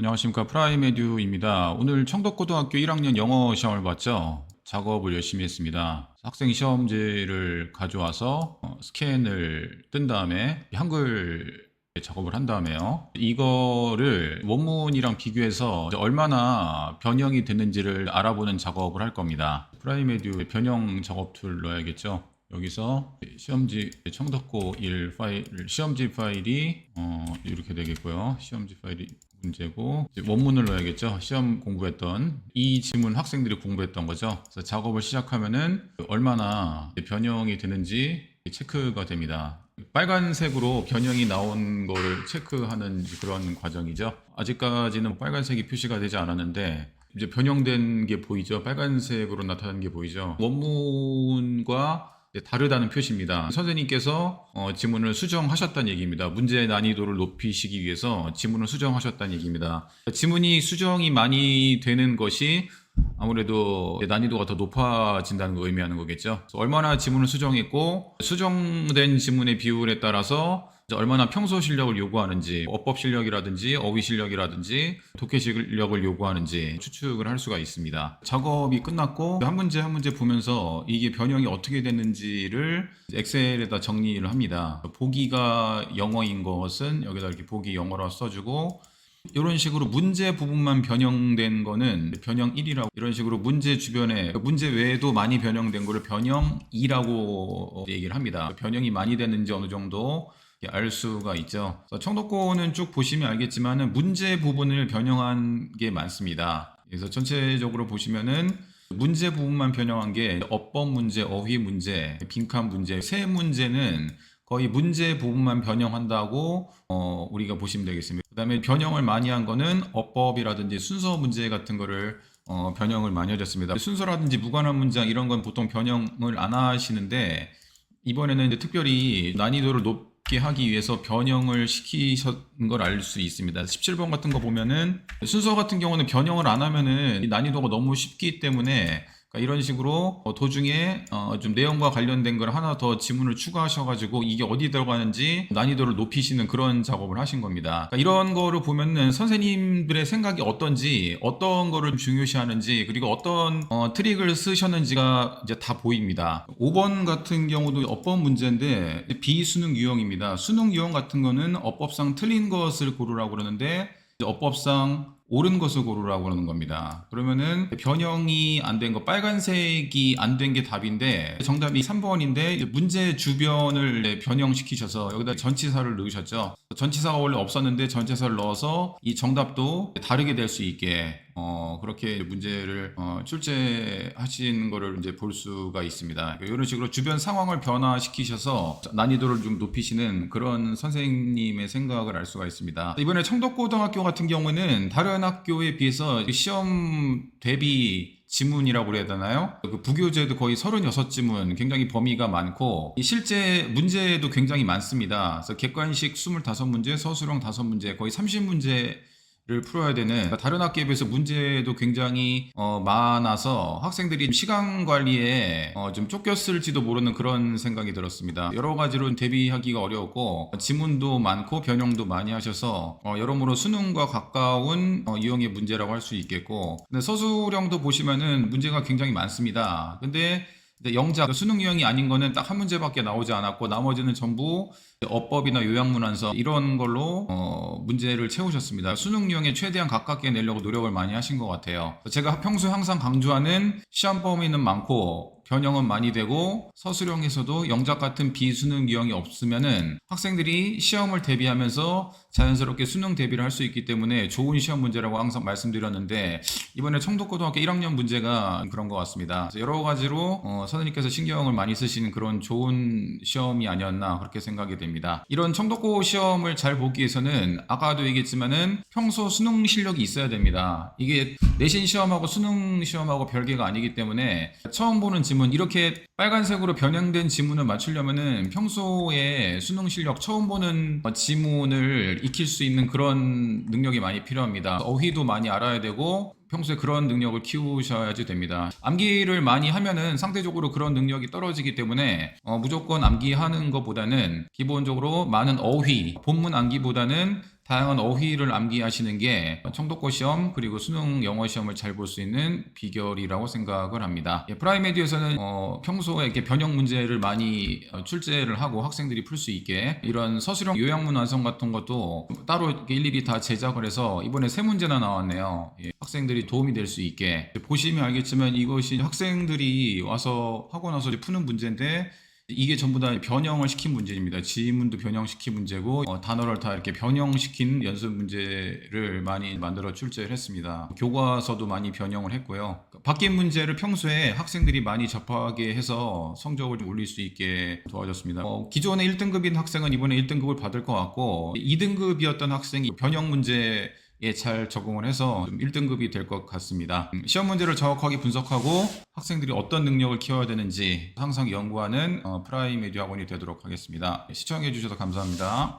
안녕하십니까 프라이메듀입니다. 오늘 청덕고등학교 1학년 영어 시험을 봤죠. 작업을 열심히 했습니다. 학생 시험지를 가져와서 어, 스캔을 뜬 다음에 한글 작업을 한 다음에요. 이거를 원문이랑 비교해서 얼마나 변형이 됐는지를 알아보는 작업을 할 겁니다. 프라이메듀 변형 작업 툴 넣어야겠죠. 여기서 시험지 청덕고 1 파일 시험지 파일이 어, 이렇게 되겠고요. 시험지 파일이 문제고 원문을 넣어야겠죠. 시험 공부했던 이 지문 학생들이 공부했던 거죠. 그래서 작업을 시작하면은 얼마나 변형이 되는지 체크가 됩니다. 빨간색으로 변형이 나온 거를 체크하는 그런 과정이죠. 아직까지는 빨간색이 표시가 되지 않았는데 이제 변형된 게 보이죠. 빨간색으로 나타나는 게 보이죠. 원문과 다르다는 표시입니다. 선생님께서 어, 지문을 수정하셨다는 얘기입니다. 문제 난이도를 높이시기 위해서 지문을 수정하셨다는 얘기입니다. 지문이 수정이 많이 되는 것이 아무래도 난이도가 더 높아진다는 걸 의미하는 거겠죠. 얼마나 지문을 수정했고 수정된 지문의 비율에 따라서 얼마나 평소 실력을 요구하는지 어법 실력이라든지 어휘 실력이라든지 독해 실력을 요구하는지 추측을 할 수가 있습니다. 작업이 끝났고 한 문제 한 문제 보면서 이게 변형이 어떻게 됐는지를 엑셀에다 정리를 합니다. 보기가 영어인 것은 여기다 이렇게 보기 영어로 써주고 이런 식으로 문제 부분만 변형된 거는 변형 1이라고 이런 식으로 문제 주변에 문제 외에도 많이 변형된 거를 변형 2라고 얘기를 합니다. 변형이 많이 됐는지 어느 정도 알 수가 있죠. 청도권은 쭉 보시면 알겠지만은 문제 부분을 변형한 게 많습니다. 그래서 전체적으로 보시면은 문제 부분만 변형한 게 어법 문제, 어휘 문제, 빈칸 문제 세 문제는 거의 문제 부분만 변형한다고 어, 우리가 보시면 되겠습니다. 그 다음에 변형을 많이 한 거는 어법이라든지 순서 문제 같은 거를 어, 변형을 많이 하셨습니다. 순서라든지 무관한 문장 이런 건 보통 변형을 안 하시는데 이번에는 특별히 난이도를 높 게 하기 위해서 변형을 시키신 걸알 수 있습니다. 17번 같은 거 보면은 순서 같은 경우는 변형을 안 하면은 이 난이도가 너무 쉽기 때문에 그러니까 이런 식으로 어, 도중에 어, 좀 내용과 관련된 걸 하나 더 지문을 추가하셔가지고 이게 어디 들어가는지 난이도를 높이시는 그런 작업을 하신 겁니다. 그러니까 이런 거를 보면은 선생님들의 생각이 어떤지 어떤 거를 중요시하는지 그리고 어떤 어, 트릭을 쓰셨는지가 이제 다 보입니다. 5번 같은 경우도 어법 문제인데 비수능 유형입니다. 수능 유형 같은 거는 어법상 틀린 것을 고르라고 그러는데 어법상 옳은 것을 고르라고 그러는 겁니다. 그러면은 변형이 안 된 거 빨간색이 안 된 게 답인데 정답이 3번인데 문제 주변을 변형시키셔서 여기다 전치사를 넣으셨죠. 전치사가 원래 없었는데 전치사를 넣어서 이 정답도 다르게 될 수 있게 어, 그렇게 문제를 어, 출제하신 거를 이제 볼 수가 있습니다. 이런 식으로 주변 상황을 변화시키셔서 난이도를 좀 높이시는 그런 선생님의 생각을 알 수가 있습니다. 이번에 청덕고등학교 같은 경우는 다른 학교에 비해서 시험 대비 지문이라고 그래야 되나요? 그 부교재도 거의 36지문 굉장히 범위가 많고 이 실제 문제도 굉장히 많습니다. 그래서 객관식 25문제, 서술형 5문제, 거의 30문제 를 풀어야 되는 그러니까 다른 학기에 비해서 문제도 굉장히 어, 많아서 학생들이 시간 관리에 어, 좀 쫓겼을지도 모르는 그런 생각이 들었습니다. 여러 가지로 대비하기가 어려웠고 지문도 많고 변형도 많이 하셔서 어, 여러모로 수능과 가까운 어, 유형의 문제라고 할 수 있겠고 근데 서술형도 보시면은 문제가 굉장히 많습니다. 근데 이제 영작 수능 유형이 아닌 거는 딱 한 문제밖에 나오지 않았고 나머지는 전부 어법이나 요약문안서 이런 걸로 어, 문제를 채우셨습니다. 수능 유형에 최대한 가깝게 내려고 노력을 많이 하신 것 같아요. 제가 평소에 항상 강조하는 시험 범위는 많고 변형은 많이 되고 서술형에서도 영작 같은 비수능 유형이 없으면은 학생들이 시험을 대비하면서 자연스럽게 수능 대비를 할 수 있기 때문에 좋은 시험 문제라고 항상 말씀드렸는데 이번에 청도고등학교 1학년 문제가 그런 것 같습니다. 여러 가지로 어, 선생님께서 신경을 많이 쓰시는 그런 좋은 시험이 아니었나 그렇게 생각이 됩니다. 이런 청도고 시험을 잘 보기 위해서는 아까도 얘기했지만은 평소 수능 실력이 있어야 됩니다. 이게 내신 시험하고 수능 시험하고 별개가 아니기 때문에 처음 보는 지문 이렇게 빨간색으로 변형된 지문을 맞추려면은 평소에 수능 실력 처음 보는 어, 지문을 익힐 수 있는 그런 능력이 많이 필요합니다. 어휘도 많이 알아야 되고 평소에 그런 능력을 키우셔야지 됩니다. 암기를 많이 하면은 상대적으로 그런 능력이 떨어지기 때문에 어, 무조건 암기하는 것보다는 기본적으로 많은 어휘, 본문 암기보다는 다양한 어휘를 암기하시는 게 청독고 시험 그리고 수능 영어 시험을 잘 볼 수 있는 비결이라고 생각을 합니다. 예, 프라이메디에서는 어, 평소에 이렇게 변형 문제를 많이 어, 출제를 하고 학생들이 풀 수 있게 이런 서술형 요약문 완성 같은 것도 따로 일일이 다 제작을 해서 이번에 세 문제나 나왔네요. 예, 학생들이 도움이 될 수 있게 보시면 알겠지만 이것이 학생들이 와서 하고 나서 푸는 문제인데 이게 전부 다 변형을 시킨 문제입니다. 지문도 변형시킨 문제고 어, 단어를 다 이렇게 변형시킨 연습 문제를 많이 만들어 출제를 했습니다. 교과서도 많이 변형을 했고요. 바뀐 문제를 평소에 학생들이 많이 접하게 해서 성적을 좀 올릴 수 있게 도와줬습니다. 어, 기존에 1등급인 학생은 이번에 1등급을 받을 것 같고 2등급이었던 학생이 변형 문제 에잘 적응을 해서 1등급이 될 것 같습니다. 음, 시험 문제를 정확하게 분석하고 학생들이 어떤 능력을 키워야 되는지 항상 연구하는 어, 프라이메디 학원이 되도록 하겠습니다. 시청해 주셔서 감사합니다.